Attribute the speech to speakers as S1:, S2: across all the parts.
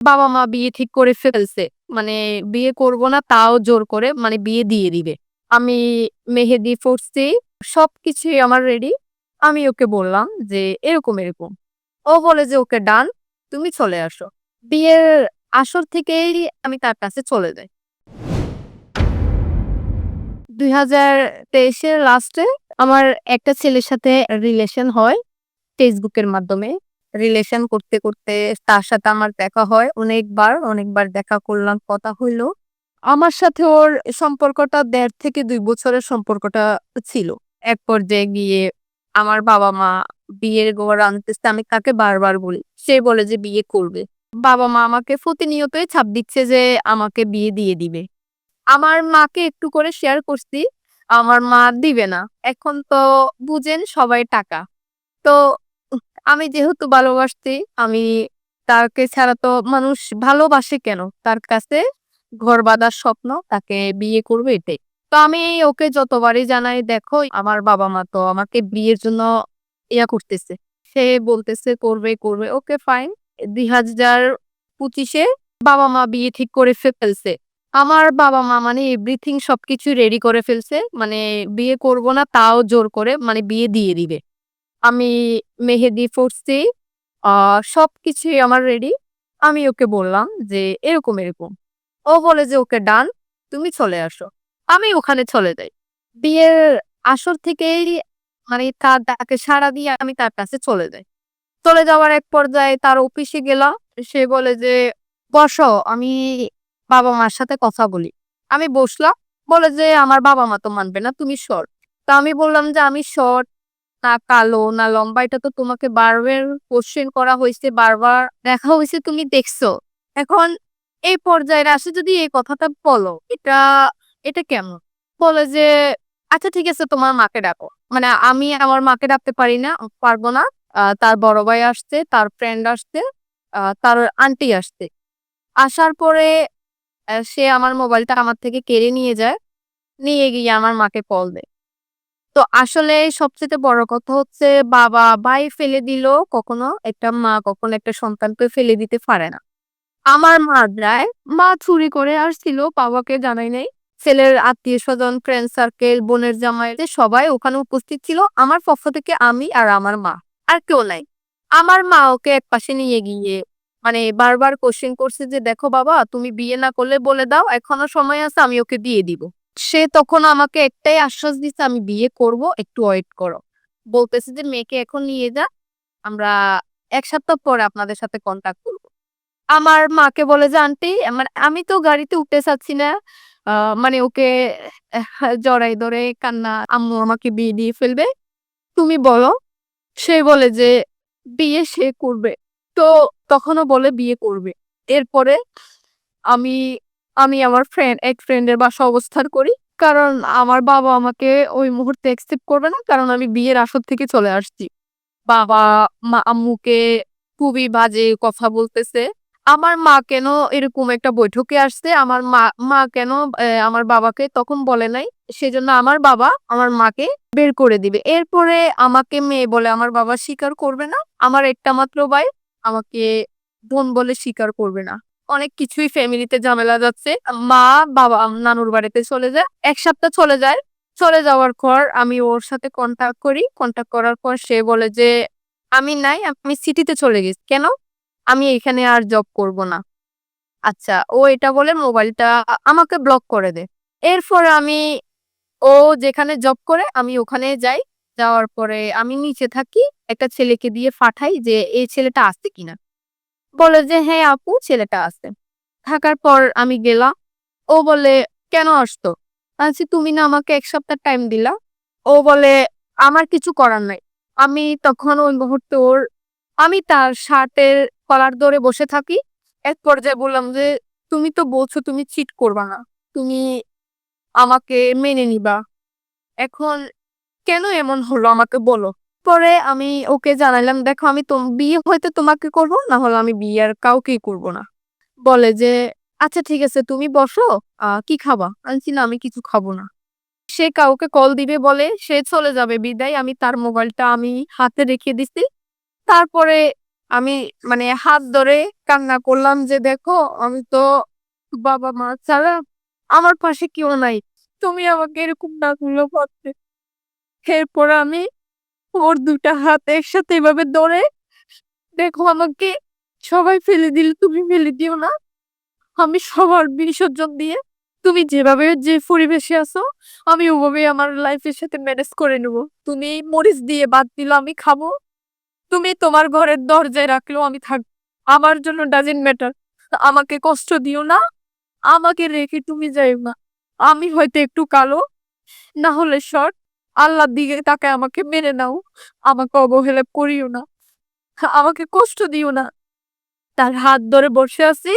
S1: বাবা মা বিয়ে ঠিক করে ফেলছে। মানে বিয়ে করব না তাও জোর করে মানে বিয়ে দিয়ে দিবে। আমি মেহেদি পড়ছি। সবকিছুই আমার রেডি। আমি ওকে বললাম যে এরকম, এরকম। ও বলে যে ওকে ডান। তুমি চলে আসো। বিয়ের আসর থেকেই আমি তার কাছে চলে যাই। ২০২৩ এর লাস্টে আমার একটা ছেলের সাথে রিলেশন হয় ফেসবুকের মাধ্যমে। রিলেশন করতে, করতে তার সাথে আমার দেখা হয় অনেকবার, অনেকবার দেখা করলাম, কথা হইল। আমার সাথে ওর সম্পর্কটা দেড় থেকে দুই বছরের সম্পর্কটা ছিল। এক পর্যায়ে গিয়ে আমার বাবা-মা বিয়ের ঘর আনতেছে আমি তাকে বারবার বলি। সে বলে যে বিয়ে করবে। বাবা-মা আমাকে প্রতিনিয়তই ছাপ দিচ্ছে যে আমাকে বিয়ে দিয়ে দিবে। আমার মাকে একটু করে শেয়ার করছি। আমার মা দিবে না। এখন তো বুঝেন সবাই টাকা। তো আমি যেহেতু ভালোবাসছি আমি তাকে ছাড়া তো মানুষ ভালোবাসে কেন? তার কাছে ঘর বাঁধার স্বপ্ন, তাকে বিয়ে করবে এটাই। তো আমি ওকে যতবারই জানাই দেখো আমার বাবা-মা তো আমাকে বিয়ের জন্য ইয়া করতেছে। সে বলতেছে করবে, করবে। Okay fine. দুই হাজার পঁচিশে বাবা-মা বিয়ে ঠিক করে ফেলছে। আমার বাবা-মা মানে এভরিথিং সবকিছু রেডি করে ফেলছে। মানে বিয়ে করব না তাও জোর করে মানে বিয়ে দিয়ে দিবে। আমি মেহেদি পড়ছি। আ সবকিছুই আমার রেডি। আমি ওকে বললাম যে এরকম, এরকম। ও বলে যে ওকে ডান। তুমি চলে আসো। আমি ওখানে চলে যাই। বিয়ের আসর থেকেই মানে তার ডাকে সাড়া দিয়ে আমি তার কাছে চলে যাই। চলে যাওয়ার এক পর্যায়ে তার অফিসে গেলাম। সে বলে যে বসো আমি বাবা-মার সাথে কথা বলি। আমি বসলাম। বলে যে আমার বাবা-মা তো মানবে না। তুমি শর্ট। তো আমি বললাম যে আমি শর্ট না কালো না লম্বা এটা তো তোমাকে বারবার কোশ্চেন করা হইছে, বারবার দেখা হইছে তুমি দেখছ। এখন এই পর্যায়ে আসে যদি এই কথাটা বলো, এটা, এটা কেমন? বলে যে আচ্ছা ঠিক আছে তোমার মাকে ডাকো। মানে আমি আমার মাকে ডাকতে পারি না, পারব না। তার বড় ভাই আসছে, তার ফ্রেন্ড আসছে, তার আন্টি আসছে। আসার পরে সে আমার মোবাইলটা আমার থেকে কেড়ে নিয়ে যায়। নিয়ে গিয়ে আমার মাকে কল দেয়। তো আসলে সবচেয়ে বড় কথা হচ্ছে বাবা, ভাই ফেলে দিলেও কখনো একটা মা কখনো একটা সন্তানকে ফেলে দিতে পারে না। আমার মা যায়, মা চুরি করে আসছিল, বাবাকে জানাই নাই। ছেলের আত্মীয়স্বজন, ফ্রেন্ড সার্কেল, বোনের জামাই সবাই ওখানে উপস্থিত ছিল। আমার পক্ষ থেকে আমি আর আমার মা। আর কেউ নাই। আমার মা ওকে একপাশে নিয়ে গিয়ে মানে বারবার কোয়েশ্চেন করছে যে দেখো বাবা তুমি বিয়ে না করলে বলে দাও এখনও সময় আছে আমি ওকে দিয়ে দিব। সে তখন আমাকে একটাই আশ্বাস দিচ্ছে আমি বিয়ে করব, একটু ওয়েট করো। বলতেছে যে মেয়েকে এখন নিয়ে যা। আমরা এক সপ্তাহ পরে আপনাদের সাথে কনট্যাক্ট করব। আমার মাকে বলে যে আন্টি আমার আমি তো গাড়িতে উঠতে চাচ্ছি না। মানে ওকে জড়াই ধরে কান্না আম্মু আমাকে বিয়ে দিয়ে ফেলবে। তুমি বলো। সে বলে যে বিয়ে সে করবে। তো তখনও বলে বিয়ে করবে। এরপরে আমি, আমি আমার ফ্রেন্ড এক ফ্রেন্ডের বাসায় অবস্থান করি। কারণ আমার বাবা আমাকে ওই মুহূর্তে অ্যাকসেপ্ট করবে না। কারণ আমি বিয়ের আসর থেকে চলে আসছি। বাবা মা আম্মুকে খুবই বাজে কথা বলতেছে। আমার মা কেন এরকম একটা বৈঠকে আসছে, আমার মা মা কেন আমার বাবাকে তখন বলে নাই। সেজন্য আমার বাবা আমার মাকে বের করে দিবে। এরপরে আমাকে মেয়ে বলে আমার বাবা স্বীকার করবে না। আমার একটা মাত্র ভাই আমাকে বোন বলে স্বীকার করবে না। অনেক কিছুই ফ্যামিলিতে ঝামেলা যাচ্ছে। মা, বাবা, নানুর বাড়িতে চলে যায়। এক সপ্তাহ চলে যায়। চলে যাওয়ার পর আমি ওর সাথে কনট্যাক্ট করি। কনট্যাক্ট করার পর সে বলে যে, আমি নাই, আমি সিটিতে চলে গেছি। কেন? আমি এখানে আর জব করব না। আচ্ছা ও এটা বলে মোবাইলটা আমাকে ব্লক করে দে এরপর আমি, ও যেখানে জব করে, আমি ওখানে যাই। যাওয়ার পরে আমি নিচে থাকি। একটা ছেলেকে দিয়ে পাঠাই যে, এই ছেলেটা আছে কিনা। বলে যে হ্যাঁ আপু, ছেলেটা আছে। থাকার পর আমি গেলাম। ও বলে, কেন আসতো বলছি তুমি না আমাকে এক সপ্তাহ টাইম দিলা। ও বলে, আমার কিছু করার নাই। আমি তখন ওই মুহূর্তে ওর, আমি তার শার্টের কলার ধরে বসে থাকি। এক পর্যায়ে বললাম যে, তুমি তো বলছো তুমি চিট করবা না। তুমি আমাকে মেনে নিবা। এখন কেন এমন হলো আমাকে বলো। পরে আমি ওকে জানাইলাম, দেখো, আমি বিয়ে হয়তো তোমাকে করব, না হলে আমি বিয়ে আর কাউকেই করব না। বলে যে আচ্ছা ঠিক আছে, তুমি বসো। কি খাবা? আনছি না, আমি কিছু খাব না। সে কাউকে কল দিবে বলে সে চলে যাবে বিদায়। আমি তার মোবাইলটা আমি হাতে রেখে দিছি। তারপরে আমি মানে হাত ধরে কান্না করলাম যে, দেখো, আমি তো বাবা মা ছাড়া আমার পাশে কেউ নাই তুমি আমাকে এরকম না করলেও পারতে এরপর আমি ওর দুটা হাত একসাথে এভাবে ধরে, দেখো আমাকে সবাই ফেলে দিলে তুমি ফেলে দিও না। আমি সবার বিসর্জন দিয়ে তুমি যেভাবে যে পরিবেশে আছো, আমি ওভাবে আমার লাইফের সাথে ম্যানেজ করে নেব। তুমি মরিচ দিয়ে বাদ দিল আমি খাব। তুমি তোমার ঘরের দরজায় রাখল আমি থাক, আমার জন্য ডাজেন্ট ম্যাটার আমাকে কষ্ট দিও না। আমাকে রেখে তুমি যাইও না। আমি হয়তো একটু কালো, না হলে শর্ট আল্লাহর দিকে তাকে আমাকে মেনে নাও, আমাকে অবহেলা করিও না, আমাকে কষ্ট দিও না। তার হাত ধরে বসে আছি,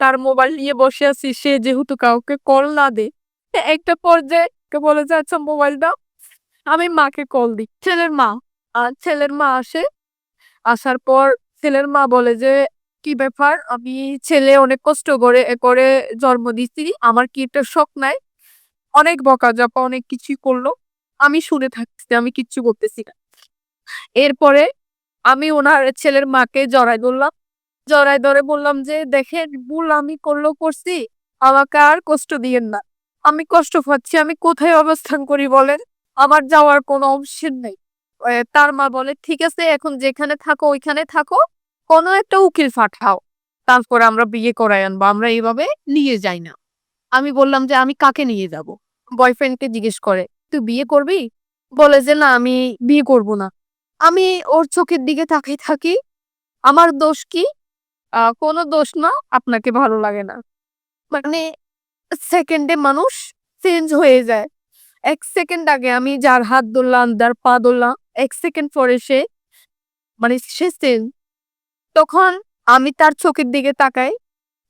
S1: তার মোবাইল নিয়ে বসে আছি, সে যেহেতু কাউকে কল না দে একটা পর্যায়ে বলে যে আচ্ছা মোবাইল দাও। আমি মাকে কল দিই, ছেলের মা। আর ছেলের মা আসে, আসার পর ছেলের মা বলে যে, কি ব্যাপার? আমি ছেলে অনেক কষ্ট করে করে জন্ম দিচ্ছি আমার কি একটা শখ নাই? অনেক বকা জপা অনেক কিছুই করল। আমি শুনে থাকছি, আমি কিচ্ছু করতেছি না। এরপরে আমি ওনার ছেলের মাকে জড়াই ধরলাম। জড়াই ধরে বললাম যে, দেখেন, ভুল আমি করল করছি, আমাকে আর কষ্ট দিয়েন না। আমি কষ্ট পাচ্ছি, আমি কোথায় অবস্থান করি বলেন? আমার যাওয়ার কোনো অপশন নেই। তার মা বলে, ঠিক আছে, এখন যেখানে থাকো, ওইখানে থাকো। কোনো একটা উকিল পাঠাও। তারপর আমরা বিয়ে করাই আনব, আমরা এইভাবে নিয়ে যাই না। আমি বললাম যে, আমি কাকে নিয়ে যাব? বয়ফ্রেন্ডকে জিজ্ঞেস করে তুই বিয়ে করবি? বলে যে, না, আমি বিয়ে করব না। আমি ওর চোখের দিকে তাকিয়ে থাকি। আমার দোষ কি? কোনো দোষ না, আপনাকে ভালো লাগে না। মানে সেকেন্ডে মানুষ চেঞ্জ হয়ে যায়। এক সেকেন্ড আগে আমি যার হাত ধরলাম, যার পা ধরলাম, এক সেকেন্ড পরে সে মানে সে চেঞ্জ। তখন আমি তার চোখের দিকে তাকাই।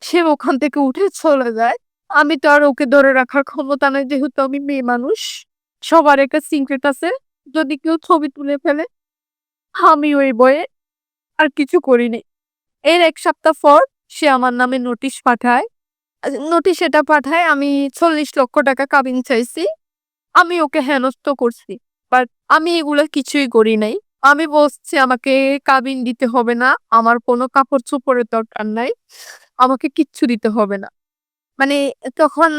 S1: সে ওখান থেকে উঠে চলে যায়। আমি তো আর ওকে ধরে রাখার ক্ষমতা নাই, যেহেতু আমি মেয়ে মানুষ। সবার একটা সিক্রেট আছে। যদি কেউ ছবি তুলে ফেলে আমি ওই বয়ে আর কিছু করিনি। এর এক সপ্তাহ পর সে আমার নামে নোটিশ পাঠায়। নোটিশ এটা পাঠায়, আমি চল্লিশ লক্ষ টাকা কাবিন চাইছি। আমি ওকে হেনস্থ করছি বাট আমি এগুলো কিছুই করি নাই। আমি বলছি, আমাকে কাবিন দিতে হবে না, আমার কোনো কাপড় চোপড়ের দরকার নাই, আমাকে কিচ্ছু দিতে হবে না। মানে তখন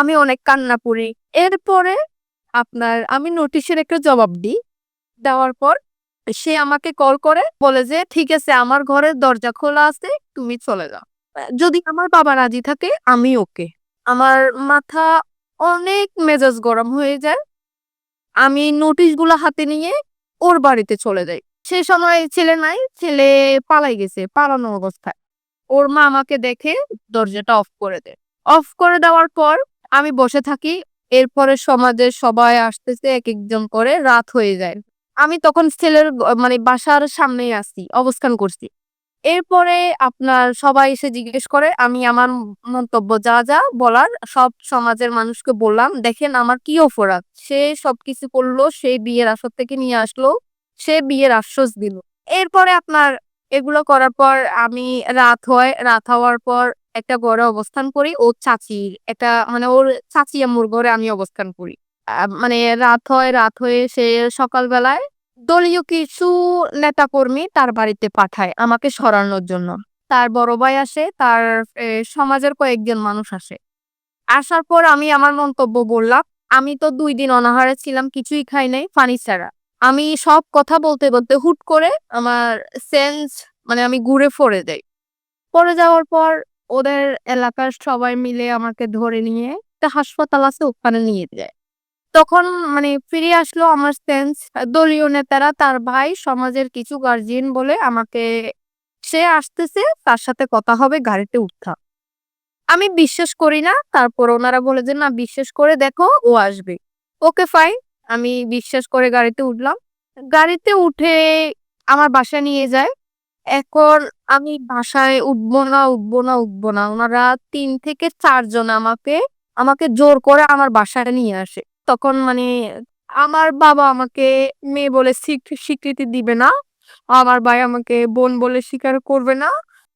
S1: আমি অনেক কান্না পড়ি এরপরে আপনার, আমি নোটিশের একটা জবাব দিই। দেওয়ার পর সে আমাকে কল করে, বলে যে, ঠিক আছে, আমার ঘরের দরজা খোলা আছে, তুমি চলে যাও। যদি আমার বাবা রাজি থাকে, আমি ওকে আমার মাথা অনেক মেজাজ গরম হয়ে যায়। আমি নোটিশগুলো হাতে নিয়ে ওর বাড়িতে চলে যাই। সে সময় ছেলে নাই, ছেলে পালাই গেছে পালানো অবস্থায়। ওর মা আমাকে দেখে দরজাটা অফ করে দেয়। অফ করে দেওয়ার পর আমি বসে থাকি এরপরে সমাজের সবাই আসতেছে এক একজন করে রাত হয়ে যায়। আমি তখন ছেলের মানে বাসার সামনেই আছি, অবস্থান করছি। এরপরে আপনার সবাই এসে জিজ্ঞেস করে, আমি আমার মন্তব্য যা যা বলার, সব সমাজের মানুষকে বললাম, দেখেন আমার কি অপরাধ। সে সবকিছু করল, সে বিয়ের আসর থেকে নিয়ে আসলো, সে বিয়ের আশ্বাস দিল। এরপরে আপনার এগুলো করার পর আমি রাত হয়, রাত হওয়ার পর একটা ঘরে অবস্থান করি ওর চাচির একটা মানে ওর চাচি আম্মুর ঘরে আমি অবস্থান করি। মানে রাত হয়, রাত হয়ে সে সকালবেলায় দলীয় কিছু নেতাকর্মী তার বাড়িতে পাঠায় আমাকে সরানোর জন্য। তার বড় ভাই আসে, তার সমাজের কয়েকজন মানুষ আসে। আসার পর আমি আমার মন্তব্য বললাম, আমি তো দুই দিন অনাহারে ছিলাম, কিছুই খাই নাই, পানি ছাড়া। আমি সব কথা বলতে বলতে হুট করে আমার সেন্স মানে আমি ঘুরে পড়ে যাই। পরে যাওয়ার পর ওদের এলাকার সবাই মিলে আমাকে ধরে নিয়ে একটা হাসপাতাল আছে ওখানে নিয়ে যায়। তখন মানে ফিরে আসলো আমার সেন্স দলীয় নেতারা, তার ভাই সমাজের কিছু গার্জিয়ান বলে আমাকে, সে আসতেছে, তার সাথে কথা হবে, গাড়িতে উঠতাম আমি বিশ্বাস করি না, তারপর ওনারা বলে যে, না, বিশ্বাস করে দেখো, ও আসবে। ওকে ফাইন আমি বিশ্বাস করে গাড়িতে উঠলাম। গাড়িতে উঠে আমার বাসায় নিয়ে যায়। এখন আমি বাসায় উঠবো না উঠবো না উঠবো না। ওনারা তিন থেকে চারজন আমাকে আমাকে জোর করে আমার বাসায় নিয়ে আসে। তখন মানে আমার বাবা আমাকে মেয়ে বলে স্বীকৃতি দিবে না। আমার ভাই আমাকে বোন বলে স্বীকার করবে না।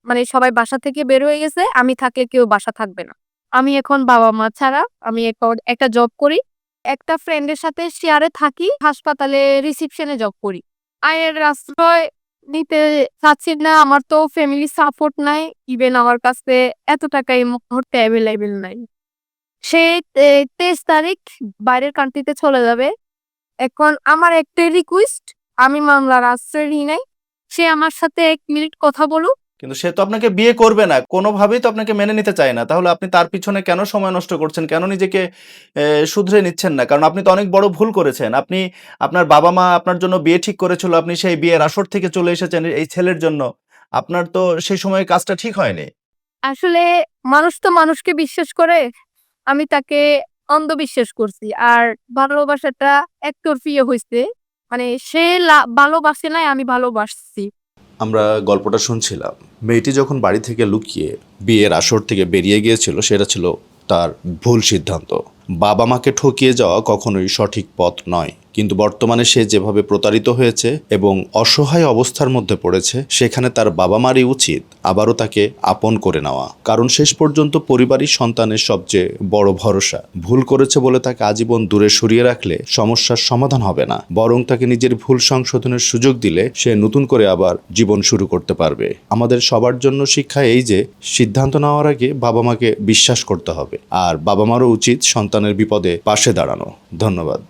S1: মানে সবাই বাসা থেকে বের হয়ে গেছে, আমি থাকলে কেউ বাসা থাকবে না। আমি এখন বাবা মা ছাড়া, আমি এখন একটা জব করি। একটা ফ্রেন্ডের সাথে শেয়ারে থাকি, হাসপাতালে রিসিপশনে জব করি। আয়ের আশ্রয় নিতে চাচ্ছি না, আমার তো ফ্যামিলি সাপোর্ট নাই ইভেন আমার কাছে এত টাকা এই মুহূর্তে অ্যাভেলেবেল নাই। সে তেইশ তারিখ বাইরের কান্ট্রিতে চলে যাবে। এখন আমার একটাই রিকোয়েস্ট আমি মামলার আশ্রয় নিই নাই, সে আমার সাথে এক মিনিট কথা বলুক।
S2: কিন্তু সে তো আপনাকে বিয়ে করবে না, কোনোভাবেই তো আপনাকে মেনে নিতে চায় না। তাহলে আপনি তার পিছনে কেন সময় নষ্ট করছেন? কেন নিজেকে শুধরে নিচ্ছেন না? কারণ আপনি তো অনেক বড় ভুল করেছেন। আপনি, আপনার বাবা মা আপনার জন্য বিয়ে ঠিক করেছিল, আপনি সেই বিয়ের আসর থেকে চলে এসেছেন এই ছেলের জন্য। আপনার তো সেই সময় কাজটা ঠিক হয়নি।
S1: আসলে মানুষ তো মানুষকে বিশ্বাস করে, আমি তাকে অন্ধবিশ্বাস করছি। আর ভালোবাসাটা একতরফিয়ে হয়েছে মানে সে ভালোবাসে নাই, আমি ভালোবাসছি।
S3: আমরা গল্পটা শুনছিলাম, মেয়েটি যখন বাড়ি থেকে লুকিয়ে বিয়ের আসর থেকে বেরিয়ে গিয়েছিল, সেটা ছিল তার ভুল সিদ্ধান্ত। বাবা মাকে ঠকিয়ে যাওয়া কখনোই সঠিক পথ নয়। কিন্তু বর্তমানে সে যেভাবে প্রতারিত হয়েছে এবং অসহায় অবস্থার মধ্যে পড়েছে, সেখানে তার বাবা মারই উচিত আবারও তাকে আপন করে নেওয়া। কারণ শেষ পর্যন্ত পরিবারই সন্তানের সবচেয়ে বড় ভরসা। ভুল করেছে বলে তাকে আজীবন দূরে সরিয়ে রাখলে সমস্যার সমাধান হবে না। বরং তাকে নিজের ভুল সংশোধনের সুযোগ দিলে সে নতুন করে আবার জীবন শুরু করতে পারবে। আমাদের সবার জন্য শিক্ষা এই যে, সিদ্ধান্ত নেওয়ার আগে বাবা মাকে বিশ্বাস করতে হবে। আর বাবা মারও উচিত সন্তানের বিপদে পাশে দাঁড়ানো। ধন্যবাদ।